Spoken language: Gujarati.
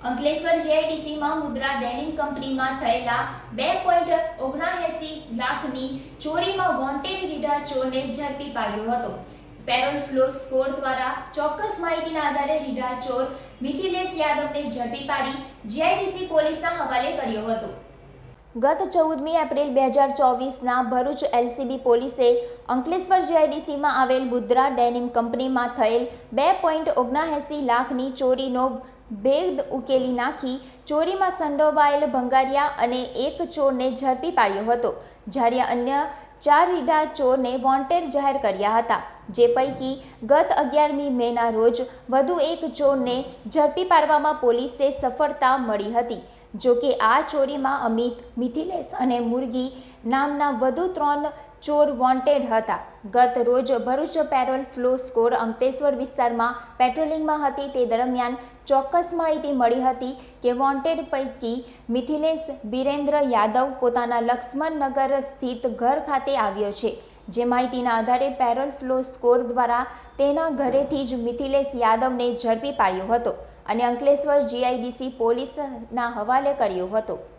અંકલેશ્વર જીઆઈડીસીમાં મુદ્રા ડેનિમ કંપનીમાં થયેલા બે પોઈન્ટ ઓગણાએંસી લાખની ચોરીમાં વોન્ટેડ રીઢા ચોરને ઝડપી પાડ્યો હતો. પેરોલ ફ્લો સ્કોર દ્વારા ચોક્કસ માહિતીના આધારે રીઢા ચોર મિથિલેશ યાદવને ઝડપી પાડી જીઆઈડીસી પોલીસના હવાલે કર્યો હતો. ગત ચૌદમી એપ્રિલ બે હજાર ચોવીસના ભરૂચ એલસીબી પોલીસે અંકલેશ્વર જીઆઈડીસીમાં આવેલ બુદ્રા ડેનિમ કંપનીમાં થયેલ બે પોઈન્ટ ઓગણાએંસી લાખની ચોરીનો ભેદ ઉકેલી નાખી ચોરીમાં સંડોવાયેલ ભંગારિયા અને એક ચોરને ઝડપી પાડ્યો હતો. જ્યારે અન્ય ચાર રીઢા ચોરને વોન્ટેડ જાહેર કર્યા હતા. જે પૈકી ગત અગિયારમી મેના રોજ વધુ એક ચોરને ઝડપી પાડવામાં પોલીસે સફળતા મળી હતી. જો કે આ ચોરીમાં અમિત, મિથિલેશ અને મુરગી નામના વધુ ત્રણ ચોર વોન્ટેડ હતા. ગત રોજ Bharuch parole furlough squad Ankleshwar વિસ્તારમાં પેટ્રોલિંગમાં હતી. તે દરમિયાન ચોક્કસ માહિતી મળી હતી કે વોન્ટેડ પૈકી મિથિલેશ બિરેન્દ્ર યાદવ પોતાના લક્ષ્મણનગર સ્થિત ઘર ખાતે આવ્યો છે. જે માહિતીના આધારે પેરોલ ફ્લો સ્કોર દ્વારા તેના ઘરેથી જ મિથિલેશ યાદવને ઝડપી પાડ્યો હતો અને અંકલેશ્વર જીઆઈડીસી પોલીસના હવાલે કર્યો હતો.